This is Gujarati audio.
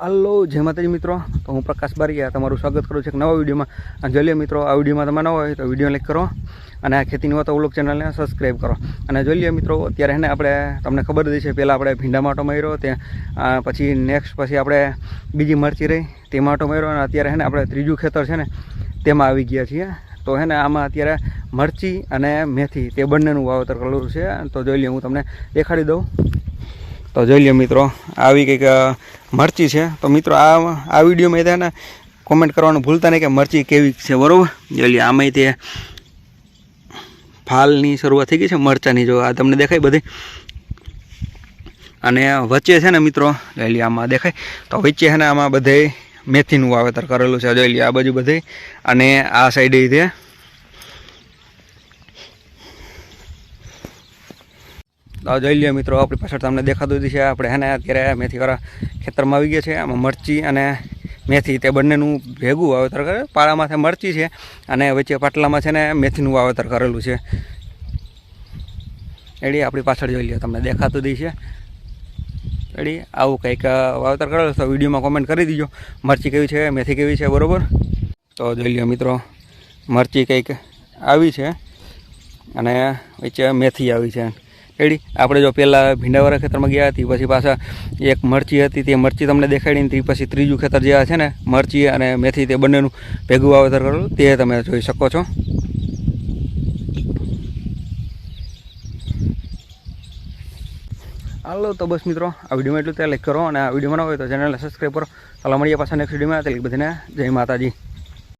હલો, જય માતાજી મિત્રો. તો હું પ્રકાશ બારીયા, તમારું સ્વાગત કરું છું એક નવા વિડીયોમાં. અને જોઈ લો મિત્રો, આ વિડીયોમાં તમે ન હોય તો વીડિયો લાઈક કરો અને આ ખેતીની વાતો વ્લોગ ચેનલને સબસ્ક્રાઈબ કરો. અને જોઈ લઈએ મિત્રો, અત્યારે ને આપણે, તમને ખબર જ છે પહેલાં આપણે ભીંડા માટો માર્યો ત્યાં પછી નેક્સ્ટ પછી આપણે બીજી મરચી રહી, તે માટો માર્યો અને અત્યારે હે ને આપણે ત્રીજું ખેતર છે ને, તેમાં આવી ગયા છીએ. તો હે ને આમાં અત્યારે મરચી અને મેથી, તે બંનેનું વાવેતર કરેલું છે. તો જોઈ લઈએ હું તમને દેખાડી દઉં. તો જોઈ લઈએ મિત્રો, આવી કંઈક મરચી છે. તો મિત્રો આ આ વિડીયોમાં એ ને કોમેન્ટ કરવાનું ભૂલતા નહીં કે મરચી કેવી છે, બરાબર? લ્યો, આમાંય તે ફાલની શરૂઆત થઈ ગઈ છે, મરચાની. જો આ તમને દેખાય બધી. અને વચ્ચે છે ને મિત્રો જોઈ આમાં દેખાય. તો વચ્ચે છે ને આમાં બધે મેથીનું વાવેતર કરેલું છે. જોઈ લ્યો, આ બાજુ બધે. અને આ સાઈડે તે તો જોઈ લ્યો મિત્રો, આપણી પાછળ તમને દેખાતું જ છે. આપણે એને અત્યારે મેથીવાળા ખેતરમાં આવી ગયા છે. આમાં મરચી અને મેથી, તે બંનેનું ભેગું વાવેતર કરે. પાળામાં મરચી છે અને વચ્ચે પાટલામાં છે ને મેથીનું વાવેતર કરેલું છે. એડી આપણી પાછળ જોઈ લ્યો, તમને દેખાતું છે એડી આવું કંઈક વાવેતર કરેલું તો વિડીયોમાં કોમેન્ટ કરી દીજો. મરચી કેવી છે, મેથી કેવી છે, બરાબર? તો જોઈ લ્યો મિત્રો, મરચી કંઈક આવી છે અને વચ્ચે મેથી આવી છે. રેડી આપણે જો પહેલાં ભીંડાવાળા ખેતરમાં ગયા હતી, પછી પાછા એક મરચી હતી, તે મરચી તમને દેખાડીને તે પછી ત્રીજું ખેતર જે છે ને, મરચી અને મેથી તે બંનેનું ભેગું વાવેતર કરેલું, તે તમે જોઈ શકો છો. હાલો, તો બસ મિત્રો, આ વિડીયોમાં એટલું ત્યાં લાઈક કરો અને આ વિડીયોમાં ન હોય તો ચેનલને સબસ્ક્રાઈબ કરો. ચાલો મળીએ પાછા નેક્સ્ટ વિડીયોમાં. ત્યાં બધાને. જય માતાજી.